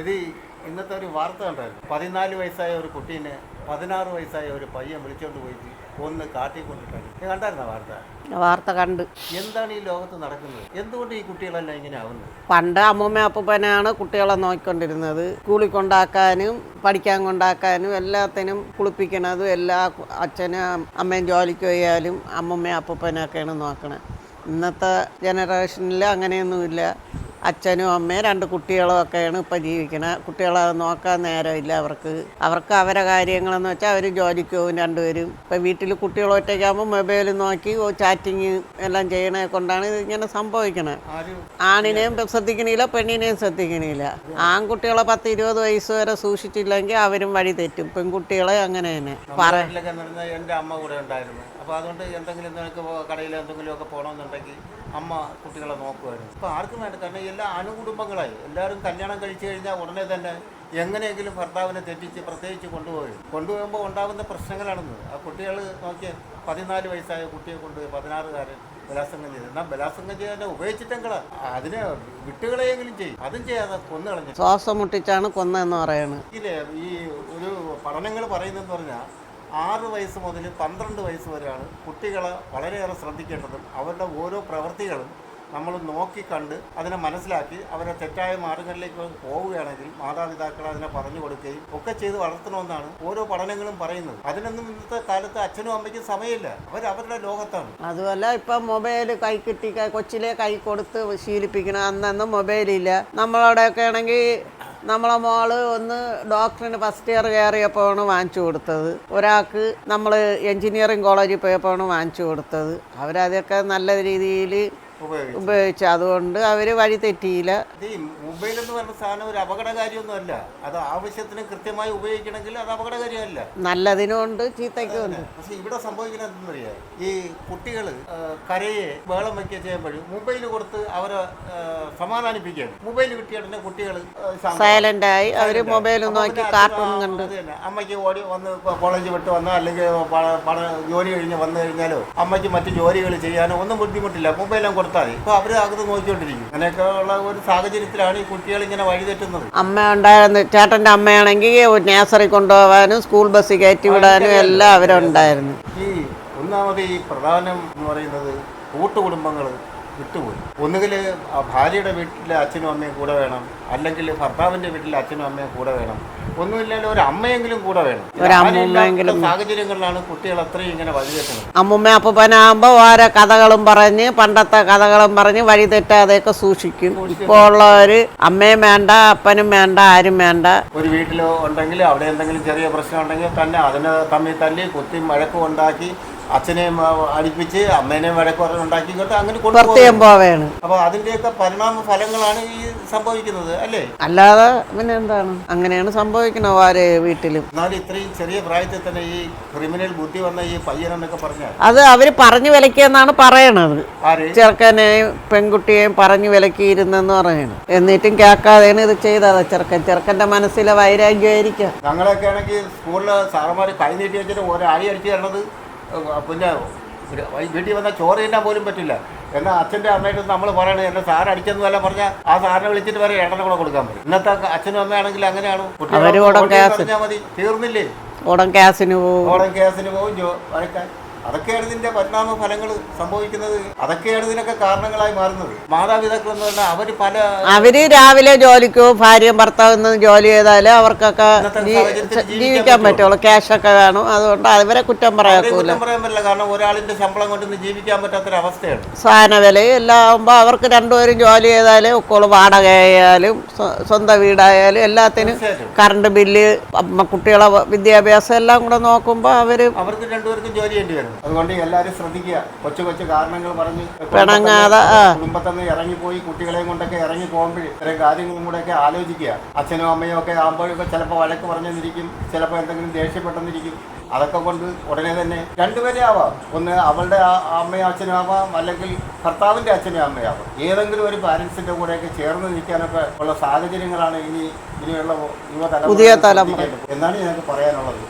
ഇത് ഇന്നത്തെ ഒരു വാർത്ത കണ്ടായിരുന്നു. പതിനാല് വയസ്സായ ഒരു കുട്ടീനെ പതിനാറ് വയസ്സായ ഒരു പയ്യൻ വിളിച്ചോണ്ട് പോയി ഒന്ന് കാട്ടിക്കൊണ്ടിട്ടാണ് നീ കണ്ടായിരുന്ന വാർത്ത? വാർത്ത കണ്ട്. എന്താണ് ഈ ലോകത്ത് നടക്കുന്നത്? എന്തുകൊണ്ട് ഈ കുട്ടികളെല്ലാം ഇങ്ങനെ ആവുന്നത്? പണ്ട് അമ്മൂമ്മ അപ്പൂപ്പനാണ് കുട്ടികളെ നോക്കിക്കൊണ്ടിരുന്നത്. സ്കൂളിൽ കൊണ്ടാക്കാനും പഠിക്കാൻ കൊണ്ടാക്കാനും എല്ലാത്തിനും കുളിപ്പിക്കണതും എല്ലാ അച്ഛനും അമ്മയും ജോലിക്ക് പോയാലും അമ്മൂമ്മയും അപ്പൂപ്പനൊക്കെയാണ് നോക്കണത് ഇന്നത്തെ ജനറേഷനിൽ അങ്ങനെയൊന്നുമില്ല. അച്ഛനും അമ്മയും രണ്ട് കുട്ടികളും ഒക്കെയാണ് ഇപ്പം ജീവിക്കണത് കുട്ടികളെ നോക്കാൻ നേരമില്ല അവർക്ക്. അവർക്ക് അവരെ കാര്യങ്ങളെന്ന് വെച്ചാൽ അവർ ജോലിക്ക് പോകും രണ്ടുപേരും. ഇപ്പം വീട്ടിൽ കുട്ടികൾ ഒറ്റയ്ക്കാകുമ്പോൾ മൊബൈൽ നോക്കി ചാറ്റിങ് എല്ലാം ചെയ്യണേ കൊണ്ടാണ് ഇതിങ്ങനെ ഇങ്ങനെ സംഭവിക്കണത് ആണിനെയും ശ്രദ്ധിക്കണില്ല പെണ്ണിനെയും ശ്രദ്ധിക്കണില്ല. ആൺകുട്ടികളെ പത്ത് ഇരുപത് വയസ്സ് വരെ സൂക്ഷിച്ചില്ലെങ്കിൽ അവരും വഴി തെറ്റും. പെൺകുട്ടികളെ അങ്ങനെ തന്നെ. എന്റെ അമ്മ കൂടെ ഉണ്ടായിരുന്നു. അപ്പോൾ അതുകൊണ്ട് എന്തെങ്കിലും കടയിൽ എന്തെങ്കിലുമൊക്കെ പോകണമെന്നുണ്ടെങ്കിൽ അമ്മ കുട്ടികളെ നോക്കുമായിരുന്നു. അപ്പോൾ ആർക്കും വേണ്ട. കാരണം എല്ലാ അണുകുടുംബങ്ങളായി എല്ലാവരും കല്യാണം കഴിച്ചു കഴിഞ്ഞാൽ ഉടനെ തന്നെ എങ്ങനെയെങ്കിലും ഭർത്താവിനെ തെറ്റിച്ച് പ്രത്യേകിച്ച് കൊണ്ടുപോയി. കൊണ്ടുപോകുമ്പോൾ ഉണ്ടാകുന്ന പ്രശ്നങ്ങളാണെന്ന്. ആ കുട്ടികൾ നോക്കിയ പതിനാല് വയസ്സായ കുട്ടിയെ കൊണ്ട് പതിനാറുകാരൻ ബലാത്സംഗം ചെയ്തു. എന്നാൽ ബലാത്സംഗം ചെയ്യാൻ ഉപയോഗിച്ചിട്ടെങ്കിലാ അതിനെ വിട്ടുകളെയെങ്കിലും ചെയ്യും. അതും ചെയ്യാതെ കൊന്നുകളഞ്ഞു. ശ്വാസം മുട്ടിച്ചാണ് കൊന്നെന്ന് പറയുന്നത് ഇതിലെ ഈ ഒരു പഠനങ്ങൾ പറയുന്നതെന്ന് പറഞ്ഞാൽ ആറ് വയസ്സ് മുതൽ പന്ത്രണ്ട് വയസ്സ് വരെയാണ് കുട്ടികളെ വളരെയേറെ ശ്രദ്ധിക്കേണ്ടതും അവരുടെ ഓരോ പ്രവൃത്തികളും നമ്മൾ നോക്കിക്കണ്ട് അതിനെ മനസ്സിലാക്കി അവരെ തെറ്റായ മാർഗങ്ങളിലേക്ക് പോവുകയാണെങ്കിൽ മാതാപിതാക്കൾ അതിനെ പറഞ്ഞു കൊടുക്കുകയും ഒക്കെ ചെയ്ത് വളർത്തണമെന്നാണ് ഓരോ പഠനങ്ങളും പറയുന്നത്. അതിനൊന്നും ഇന്നത്തെ കാലത്ത് അച്ഛനും അമ്മയ്ക്കും സമയമില്ല. അവർ അവരുടെ ലോകത്താണ്. അതുമല്ല ഇപ്പൊ മൊബൈൽ കൈ കിട്ടി കൊച്ചിലെ കൈ കൊടുത്ത് ശീലിപ്പിക്കണം അന്നൊന്നും മൊബൈലില്ല. നമ്മളവിടെയൊക്കെ ആണെങ്കിൽ നമ്മളെ മോൾ ഒന്ന് ഡോക്ടറിന് ഫസ്റ്റ് ഇയർ കയറിയപ്പോഴാണ് വാങ്ങിച്ചു കൊടുത്തത്. ഒരാൾക്ക് നമ്മൾ എൻജിനീയറിംഗ് കോളേജിൽ പോയപ്പോഴാണ് വാങ്ങിച്ചു കൊടുത്തത്. അവരതൊക്കെ നല്ല രീതിയിൽ ഉപയോഗിച്ചു. അതുകൊണ്ട് അവർ വഴി തെറ്റിയില്ല. മൊബൈൽ എന്ന് പറയുന്ന സാധനം ഒരു അപകടകാരിയൊന്നുമല്ല. അത് ആവശ്യത്തിന് കൃത്യമായി ഉപയോഗിക്കണമെങ്കിൽ അത് അപകടകാരിയല്ല. നല്ലതിനും ഉണ്ട് ചീത്തയ്ക്കും ഉണ്ട് പക്ഷെ ഇവിടെ സംഭവിക്കുന്നത് എന്തെന്നറിയാം? ഈ കുട്ടികൾ കരയെ വേളം വയ്ക്കുക ചെയ്യുമ്പോഴും മൊബൈൽ കൊടുത്ത് അവരെ സമാധാനിപ്പിക്കുകയാണ്. മൊബൈൽ കിട്ടിയ കുട്ടികൾ ആയി അവർ മൊബൈൽ നോക്കി കാർട്ടൂൺ കണ്ട്. അമ്മയ്ക്ക് ഓടി വന്ന് കോളേജ് വിട്ട് വന്നോ അല്ലെങ്കിൽ ജോലി കഴിഞ്ഞ് വന്നു കഴിഞ്ഞാലോ അമ്മയ്ക്ക് മറ്റു ജോലികൾ ചെയ്യാനോ ഒന്നും ബുദ്ധിമുട്ടില്ല. മൊബൈലും കൊടുത്താൽ മതി. ഇപ്പൊ അവർ അകത്ത് നോക്കിക്കൊണ്ടിരിക്കും. അങ്ങനെയൊക്കെ ഉള്ള ഒരു സാഹചര്യത്തിലാണ് ഈ കുട്ടികൾ ഇങ്ങനെ വഴിതെറ്റുന്നത്. അമ്മ ഉണ്ടായിരുന്നു ചേട്ടന്റെ അമ്മയാണെങ്കിൽ നേസറി കൊണ്ടുപോകാനും സ്കൂൾ ബസ് കയറ്റി വിടാനും എല്ലാം അവരുണ്ടായിരുന്നു. ഈ ഒന്നാമത് ഈ പ്രധാനം എന്ന് പറയുന്നത് കൂട്ടുകുടുംബങ്ങൾ വിട്ടുപോയി. ഒന്നുകിൽ ഭാര്യയുടെ വീട്ടിലെ അച്ഛനും അമ്മയും കൂടെ വേണം. അല്ലെങ്കിൽ ഭർത്താവിന്റെ വീട്ടിലെ അച്ഛനും അമ്മയും കൂടെ വേണം. ഒന്നുമില്ലാലും ഒരു അമ്മയെങ്കിലും കൂടെ വേണം. ഒരു അമ്മയെങ്കിലും സാഹചര്യങ്ങളിലാണ് കുട്ടികൾ അത്രയും ഇങ്ങനെ വഴിതെറ്റുന്നത്. അമ്മൂമ്മ അപ്പൂപ്പനാകുമ്പോൾ ഓരോ കഥകളും പറഞ്ഞ് പണ്ടത്തെ കഥകളും പറഞ്ഞ് വഴി തെറ്റാതെയൊക്കെ സൂക്ഷിക്കും. ഇപ്പോൾ ഉള്ളവര് അമ്മയും വേണ്ട അപ്പനും വേണ്ട ആരും വേണ്ട. ഒരു വീട്ടിലോ ഉണ്ടെങ്കിൽ അവിടെ എന്തെങ്കിലും ചെറിയ പ്രശ്നം ഉണ്ടെങ്കിൽ തന്നെ അതിനെ തമ്മിൽ തല്ലി കുത്തി മഴക്കും ഉണ്ടാക്കി അച്ഛനെയും അടുപ്പിച്ച് അമ്മേനെയും ഉണ്ടാക്കി കൊണ്ട് അങ്ങനെ പ്രത്യേകം പോവേണ് അപ്പോൾ അതിന്റെയൊക്കെ പരിണാമ ഫലങ്ങളാണ് ഈ സംഭവിക്കുന്നത് അല്ലേ? അല്ലാതെ പിന്നെ എന്താണ്? അങ്ങനെയാണ് സംഭവിക്കുന്നത് ഓരോ വീട്ടിലും. എന്നാലും ഇത്രയും ചെറിയ പ്രായത്തിൽ തന്നെ ഈ ക്രിമിനൽ ബുദ്ധി വന്ന ഈ പയ്യനെന്നൊക്കെ പറഞ്ഞാൽ? അത് അവർ പറഞ്ഞു വിലക്കിയെന്നാണ് പറയണത്. ആര്? ചെറുക്കനെയും പെൺകുട്ടിയെയും പറഞ്ഞു വിലക്കിയിരുന്നെന്ന് പറയണം. എന്നിട്ടും കേൾക്കാതെയാണ് ഇത് ചെയ്തത്. ചെറുക്കൻ ചെറുക്കന്റെ മനസ്സിലെ വൈരാഗ്യമായിരിക്കാം. ഞങ്ങളൊക്കെ ആണെങ്കിൽ സ്കൂളിൽ സാറന്മാർ കൈ നീട്ടി വെച്ചിട്ട് ഒരാളി അടിച്ചു തരണത് പിന്നെ വീട്ടിൽ വന്നാൽ ചോറ് തിന്നാൻ പോലും പറ്റില്ല. എന്നാൽ അച്ഛന്റെ അമ്മയുടെ നമ്മൾ പറയണത് എന്നെ സാർ അടിച്ചെന്ന് വല്ല പറഞ്ഞാൽ ആ സാറിനെ വിളിച്ചിട്ട് വരെ എണ്ണ കൂടെ കൊടുക്കാൻ പറ്റും. ഇന്നത്തെ അച്ഛനും അമ്മയാണെങ്കിൽ അങ്ങനെയാണ്. കുട്ടികൾ പറഞ്ഞാൽ മതി. തീർന്നില്ലേ? ഓടം ക്യാസിന് പോകും ഓടം ക്യാസിന് പോകും ജോ വഴക്കാൻ അതൊക്കെയാണ് ഇതിന്റെ പരിണാമ ഫലങ്ങൾ സംഭവിക്കുന്നത്. അതൊക്കെയാണ് ഇതിനൊക്കെ കാരണങ്ങളായി മാറുന്നത്. മാതാപിതാക്കൾ എന്ന് പറഞ്ഞാൽ അവർ പല അവർ രാവിലെ ജോലിക്കോ ഭാര്യയും ഭർത്താവും ജോലി ചെയ്താലേ അവർക്കൊക്കെ ജീവിക്കാൻ പറ്റുള്ളൂ. ക്യാഷ് ഒക്കെ വേണം. അതുകൊണ്ട് അവരെ കുറ്റം പറയാൻ കുറ്റം പറയാൻ പറ്റില്ല. കാരണം ഒരാളിന്റെ ശമ്പളം കൊണ്ടൊന്നും ജീവിക്കാൻ പറ്റാത്തൊരവസ്ഥയാണ് സാധന വില എല്ലാം ആകുമ്പോൾ അവർക്ക് രണ്ടുപേരും ജോലി ചെയ്താലേ ഒക്കോൾ വാടക ആയാലും സ്വന്തം വീടായാലും എല്ലാത്തിനും കറണ്ട് ബില്ല് കുട്ടികളെ വിദ്യാഭ്യാസം എല്ലാം കൂടെ നോക്കുമ്പോൾ അവർ അവർക്ക് രണ്ടുപേർക്കും ജോലി ചെയ്യേണ്ടി വരും. അതുകൊണ്ട് എല്ലാവരും ശ്രദ്ധിക്കുക. കൊച്ചു കൊച്ചു കാരണങ്ങൾ പറഞ്ഞ് പിണങ്ങാതെ. കുടുംബത്തിൽ നിന്ന് ഇറങ്ങിപ്പോയി കുട്ടികളെയും കൊണ്ടൊക്കെ ഇറങ്ങി പോകുമ്പോൾ ഇത്രയും കാര്യങ്ങളും കൂടെ ഒക്കെ ആലോചിക്കുക. അച്ഛനും അമ്മയും ഒക്കെ ആകുമ്പോഴൊക്കെ ചിലപ്പോൾ വഴക്ക് പറഞ്ഞെന്നിരിക്കും ചിലപ്പോൾ എന്തെങ്കിലും ദേഷ്യപ്പെട്ടെന്നിരിക്കും അതൊക്കെ കൊണ്ട് ഉടനെ തന്നെ രണ്ടുപേരെ ആവാം. ഒന്ന് അവളുടെ അമ്മയും അച്ഛനും ആവാം അല്ലെങ്കിൽ ഭർത്താവിന്റെ അച്ഛനും അമ്മയാവാം ഏതെങ്കിലും ഒരു പാരൻസിന്റെ കൂടെയൊക്കെ ചേർന്ന് നിൽക്കാനൊക്കെ ഉള്ള സാഹചര്യങ്ങളാണ് ഇനി ഇനിയുള്ള യുവതലമുറ എന്നാണ് ഞങ്ങൾക്ക് പറയാനുള്ളത്.